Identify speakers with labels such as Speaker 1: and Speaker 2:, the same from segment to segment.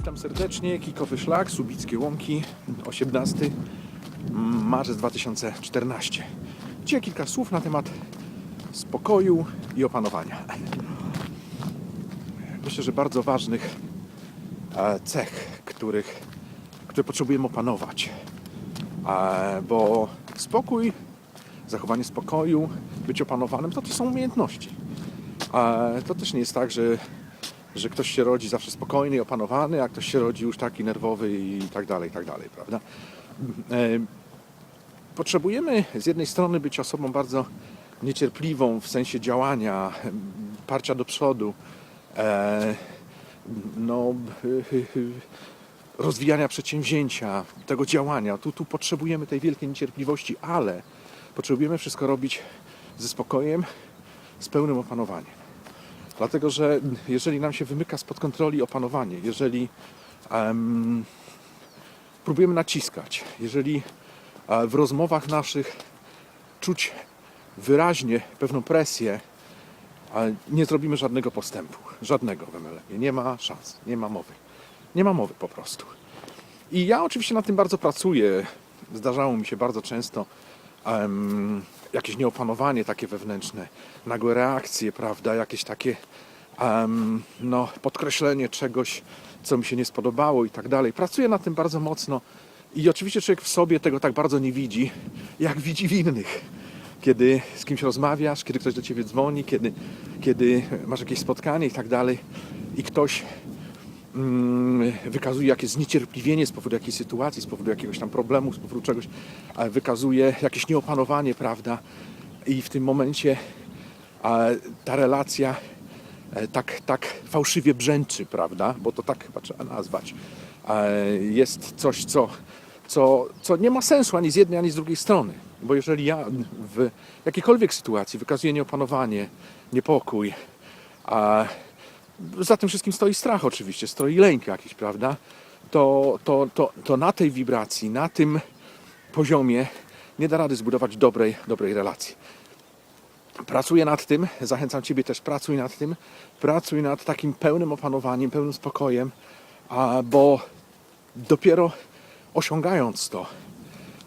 Speaker 1: Witam serdecznie. Kikowy Szlak, Subickie Łąki, 18 marzec 2014. Dzisiaj kilka słów na temat spokoju i opanowania. Myślę, że bardzo ważnych e, cech, których, które potrzebujemy opanować. E, Bo spokój, zachowanie spokoju, być opanowanym, to to są umiejętności. E, To też nie jest tak, że że ktoś się rodzi zawsze spokojny i opanowany, a ktoś się rodzi już taki nerwowy i tak dalej, i tak dalej, prawda? Potrzebujemy z jednej strony być osobą bardzo niecierpliwą w sensie działania, parcia do przodu, e, no, rozwijania przedsięwzięcia, tego działania. Tu, tu potrzebujemy tej wielkiej niecierpliwości, ale potrzebujemy wszystko robić ze spokojem, z pełnym opanowaniem. Dlatego, że jeżeli nam się wymyka spod kontroli opanowanie, jeżeli em, próbujemy naciskać, jeżeli e, w rozmowach naszych czuć wyraźnie pewną presję, ale nie zrobimy żadnego postępu, żadnego w MLM. Nie ma szans, nie ma mowy. Nie ma mowy po prostu. I ja oczywiście nad tym bardzo pracuję. Zdarzało mi się bardzo często em, jakieś nieopanowanie takie wewnętrzne, nagłe reakcje, prawda, jakieś takie em, no, podkreślenie czegoś, co mi się nie spodobało i tak dalej. Pracuję nad tym bardzo mocno i oczywiście człowiek w sobie tego tak bardzo nie widzi, jak widzi w innych. Kiedy z kimś rozmawiasz, kiedy ktoś do ciebie dzwoni, kiedy, kiedy masz jakieś spotkanie i tak dalej i ktoś wykazuje jakieś zniecierpliwienie z powodu jakiejś sytuacji, z powodu jakiegoś tam problemu, z powodu czegoś, wykazuje jakieś nieopanowanie, prawda? I w tym momencie ta relacja e, tak, tak fałszywie brzęczy, prawda? Bo to tak chyba trzeba nazwać. Jest coś, co, co, co nie ma sensu ani z jednej, ani z drugiej strony. Bo jeżeli ja w jakiejkolwiek sytuacji wykazuję nieopanowanie, niepokój, a za tym wszystkim stoi strach oczywiście, stoi lęk jakiś, prawda? To, to, to, to na tej wibracji, na tym poziomie nie da rady zbudować dobrej, dobrej relacji. Pracuję nad tym, zachęcam Ciebie też, pracuj nad tym, pracuj nad takim pełnym opanowaniem, pełnym spokojem, a, bo dopiero osiągając to,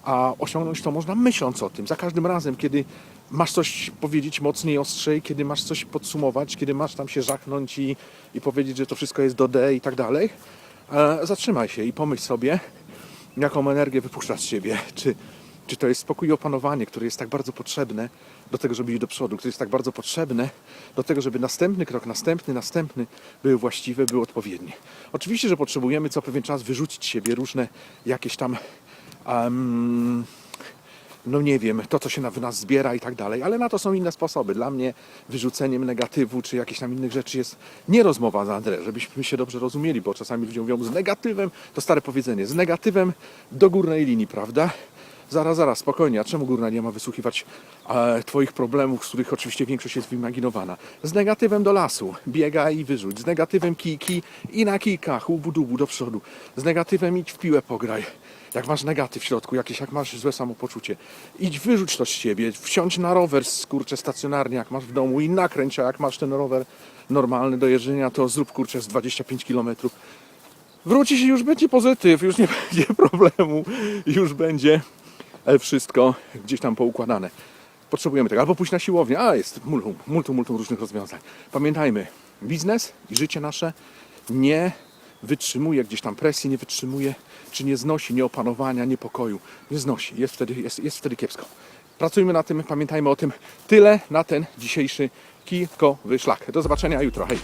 Speaker 1: a osiągnąć to można myśląc o tym. Za każdym razem, kiedy masz coś powiedzieć mocniej, ostrzej, kiedy masz coś podsumować, kiedy masz tam się żachnąć i, i powiedzieć, że to wszystko jest do D i tak dalej, e, zatrzymaj się i pomyśl sobie, jaką energię wypuszczasz z siebie. Czy, czy to jest spokój i opanowanie, które jest tak bardzo potrzebne do tego, żeby iść do przodu, które jest tak bardzo potrzebne do tego, żeby następny krok, następny, następny był właściwy, był odpowiedni. Oczywiście, że potrzebujemy co pewien czas wyrzucić z siebie różne jakieś tam em, no nie wiem, to co się na, w nas zbiera i tak dalej, ale na to są inne sposoby. Dla mnie wyrzuceniem negatywu czy jakichś tam innych rzeczy jest nie rozmowa z André, żebyśmy się dobrze rozumieli, bo czasami ludzie mówią z negatywem, to stare powiedzenie, z negatywem do górnej linii, prawda? Zaraz, zaraz, spokojnie, a czemu górna nie ma wysłuchiwać e, Twoich problemów, z których oczywiście większość jest wyimaginowana? Z negatywem do lasu, biegaj i wyrzuć. Z negatywem kiki i na kijkach, dubu do przodu. Z negatywem idź w piłę pograj. Jak masz negatyw w środku, jakieś, jak masz złe samopoczucie, idź wyrzuć to z siebie, wsiądź na rower, kurczę, stacjonarnie, jak masz w domu i nakręć, a jak masz ten rower normalny do jeżdżenia, to zrób, kurczę, z 25 km. Wróci się, już będzie pozytyw, już nie będzie problemu, już będzie wszystko gdzieś tam poukładane. Potrzebujemy tego. Albo pójść na siłownię, a jest multum, multum, multum różnych rozwiązań. Pamiętajmy, biznes i życie nasze nie wytrzymuje gdzieś tam presji, nie wytrzymuje, czy nie znosi nieopanowania, niepokoju. Nie znosi, jest wtedy, jest, jest wtedy kiepsko. Pracujmy na tym, pamiętajmy o tym. Tyle na ten dzisiejszy kijkowy szlak. Do zobaczenia jutro. Hej!